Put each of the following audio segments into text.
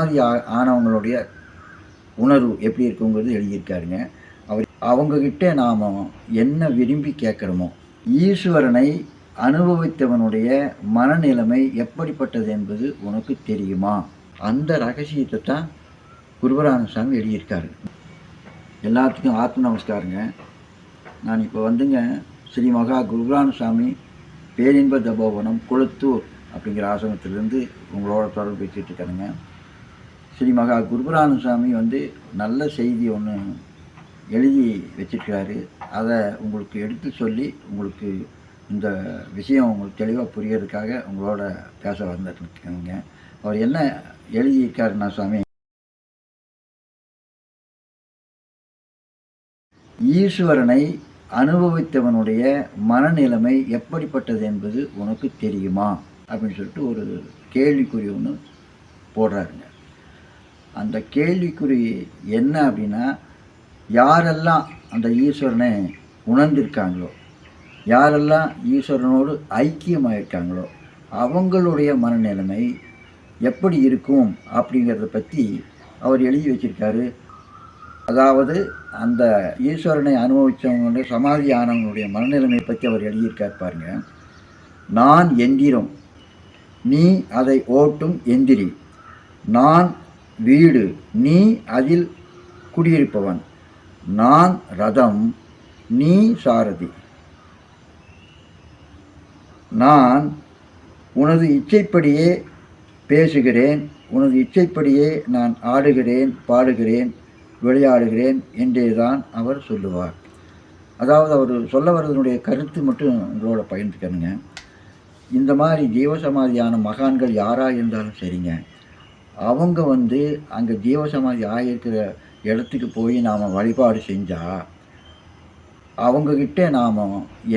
மாதிரி ஆனவங்களுடைய உணர்வு எப்படி இருக்குங்கிறது எழுதியிருக்காருங்க. அவர் அவங்கக்கிட்ட நாம் என்ன விரும்பி கேட்குறோமோ ஈஸ்வரனை அனுபவித்தவனுடைய மனநிலைமை எப்படிப்பட்டது என்பது உனக்கு தெரியுமா? அந்த ரகசியத்தை தான் குருபரானசாமி எழுதியிருக்காரு. எல்லாத்துக்கும் ஆத்ம நமஸ்காருங்க. நான் இப்போ வந்துங்க ஸ்ரீ மகா குருபரானசாமி பேரின்ப தபோவனம் குளத்தூர் அப்படிங்கிற ஆசிரமத்திலேருந்து உங்களோட தொடர்பு பேசிகிட்டு இருக்கிறேங்க ஸ்ரீ மகா குருபரானசாமி வந்து நல்ல செய்தி ஒன்று எழுதி வச்சிருக்கிறாரு. அதை உங்களுக்கு எடுத்து சொல்லி உங்களுக்கு இந்த விஷயம் உங்களுக்கு தெளிவாக புரியறதுக்காக உங்களோட பேச வந்துருக்கேங்க அவர் என்ன எழுதியிருக்காருண்ணா சுவாமி? ஈஸ்வரனை அனுபவித்தவனுடைய மனநிலைமை எப்படிப்பட்டது என்பது உனக்கு தெரியுமா? அப்படின்னு சொல்லிட்டு ஒரு கேள்விக்குறி ஒன்று போடுறாருங்க. அந்த கேள்விக்குறி என்ன அப்படின்னா யாரெல்லாம் அந்த ஈஸ்வரனை உணர்ந்திருக்காங்களோ யாரெல்லாம் ஈஸ்வரனோடு ஐக்கியமாயிருக்காங்களோ அவங்களுடைய மனநிலைமை எப்படி இருக்கும் அப்படிங்கிறத பற்றி அவர் எழுதி வச்சிருக்காரு. அதாவது அந்த ஈஸ்வரனை அனுபவித்தவங்களுடைய சமாதி ஆனவங்களுடைய மனநிலைமை பற்றி அவர் எழுதியிருக்கார் பாருங்க. நான் எந்திரம் நீ அதை ஓட்டும் எந்திரி. நான் வீடு. நீ அதில் குடியிருப்பவன். நான் ரதம். நீ சாரதி. நான் உனது இச்சைப்படியே பேசுகிறேன். உனது இச்சைப்படியே நான் ஆடுகிறேன் பாடுகிறேன் விளையாடுகிறேன் என்றே தான் அவர் சொல்லுவார். அதாவது அவர் சொல்ல வர்றதனுடைய கருத்து மட்டும் உங்களோட பகிர்ந்துக்கணுங்க. இந்த மாதிரி ஜீவசமாதியான மகான்கள் யாராக இருந்தாலும் சரிங்க. அவங்க வந்து அங்கே ஜீவசமாதி ஆகியிருக்கிற இடத்துக்கு போய் நாம் வழிபாடு செஞ்சால் அவங்கக்கிட்ட நாம்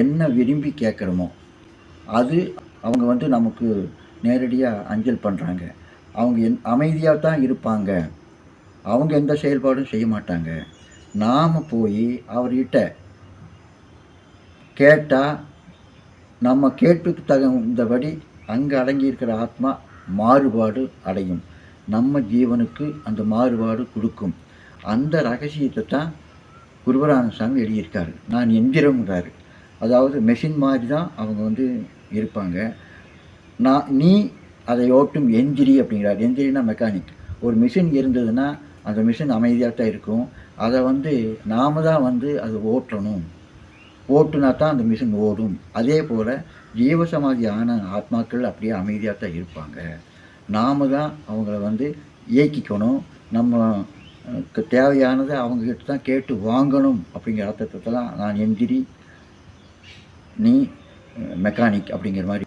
என்ன விரும்பி கேட்குறோமோ அது அவங்க வந்து நமக்கு நேரடியாக அஞ்சல் பண்ணுறாங்க அவங்க என் அமைதியாக தான் இருப்பாங்க. அவங்க எந்த செயல்பாடும் செய்ய மாட்டாங்க. நாம் போய் அவர்கிட்ட கேட்டால் நம்ம கேட்புக்கு தகுந்தபடி அங்கே அடங்கியிருக்கிற ஆத்மா மாறுபாடு அடையும். நம்ம ஜீவனுக்கு அந்த மாறுபாடு கொடுக்கும். அந்த ரகசியத்தை தான் குருபரானசாமி எழுதியிருக்காரு. நான் எந்திரங்கிறாரு அதாவது மெஷின் மாதிரி தான் அவங்க வந்து இருப்பாங்க. நான் நீ அதை ஓட்டும் எந்திரி அப்படிங்கிறார். எந்திரினா மெக்கானிக் ஒரு மிஷின் இருந்ததுன்னா அந்த மிஷின் அமைதியாக தான் இருக்கும். அதை வந்து நாம தான் வந்து அதை ஓட்டணும். ஓட்டுனா தான் அந்த மிஷின் ஓடும். அதே போல் ஜீவசமாதி ஆன ஆத்மாக்கள் அப்படியே அமைதியாக தான் இருப்பாங்க. நாம தான் அவங்கள வந்து இயக்கிக்கணும். நம்ம தேவையானதை அவங்கக்கிட்ட தான் கேட்டு வாங்கணும் அப்படிங்கிற அர்த்தத்தை தான் நான் எந்திரி நீ மெக்கானிக் அப்படிங்கிற மாதிரி.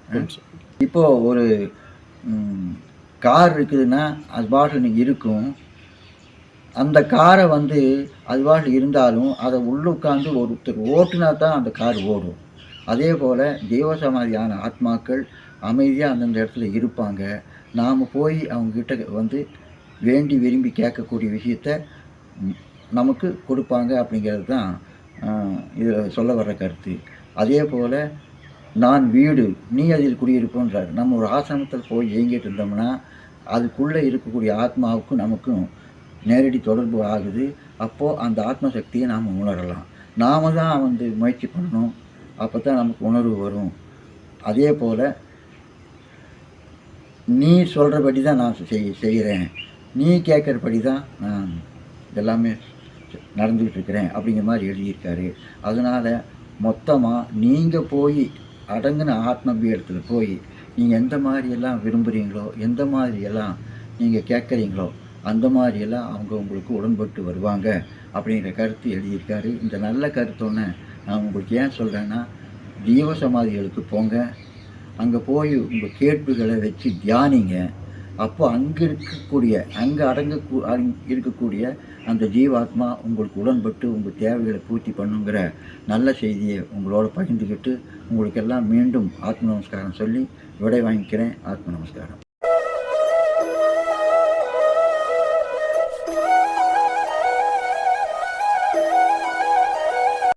இப்போது ஒரு கார் இருக்குதுன்னா அது பாட்டில் இருக்கும். அந்த காரை வந்து அது பாட்டில் இருந்தாலும் அதை உள்ள உட்காந்து ஒருத்தர் ஓட்டுனா தான் அந்த கார் ஓடும். அதே போல் ஜீவசமாதியான ஆத்மாக்கள் அமைதியாக அந்தந்த இடத்துல இருப்பாங்க. நாம் போய் அவங்கக்கிட்ட வந்து வேண்டி விரும்பி கேட்கக்கூடிய விஷயத்த நமக்கு கொடுப்பாங்க அப்படிங்கிறது தான் இதில் சொல்ல வர்ற கருத்து. அதே போல் நான் வீடு நீ அதில் குடியிருப்போன்றார். நம்ம ஒரு ஆசிரமத்தில் போய் இயங்கிட்டு இருந்தோம்னா அதுக்குள்ளே இருக்கக்கூடிய ஆத்மாவுக்கும் நமக்கும் நேரடி தொடர்பு ஆகுது. அப்போது அந்த ஆத்மசக்தியை நாம் உணரலாம். நாம தான் வந்து முயற்சி பண்ணணும். அப்போ தான் நமக்கு உணர்வு வரும். அதே போல் நீ சொல்கிறபடி தான் நான் செய் செய்கிறேன். நீ கேட்குறபடி தான் நான் எல்லாமே நடந்துக்கிட்டு இருக்கிறேன் அப்படிங்கிற மாதிரி எழுதியிருக்காரு. அதனால் மொத்தமாக நீங்கள் போய் அடங்கின ஆத்மபீடத்தில் போய் நீங்கள் எந்த மாதிரியெல்லாம் விரும்புகிறீங்களோ எந்த மாதிரியெல்லாம் நீங்கள் கேட்குறீங்களோ அந்த மாதிரியெல்லாம் அவங்க உங்களுக்கு உடன்பட்டு வருவாங்க அப்படிங்கிற கருத்து எழுதியிருக்காரு. இந்த நல்ல கருத்தொன்று நான் உங்களுக்கு ஏன் சொல்கிறேன்னா ஜீவசமாதிகளுக்கு போங்க. அங்கே போய் உங்கள் கேட்புகளை வச்சு தியானிங்க. அப்போ அங்கே இருக்கக்கூடிய அங்கே அடங்க இருக்கக்கூடிய அந்த ஜீவாத்மா உங்களுக்கு உடன்பட்டு உங்கள் தேவைகளை பூர்த்தி பண்ணுங்கிற நல்ல செய்தியை உங்களோட பகிர்ந்துக்கிட்டு உங்களுக்கெல்லாம் மீண்டும் ஆத்ம நமஸ்காரம் சொல்லி விடை வாங்கிக்கிறேன். ஆத்ம நமஸ்காரம்.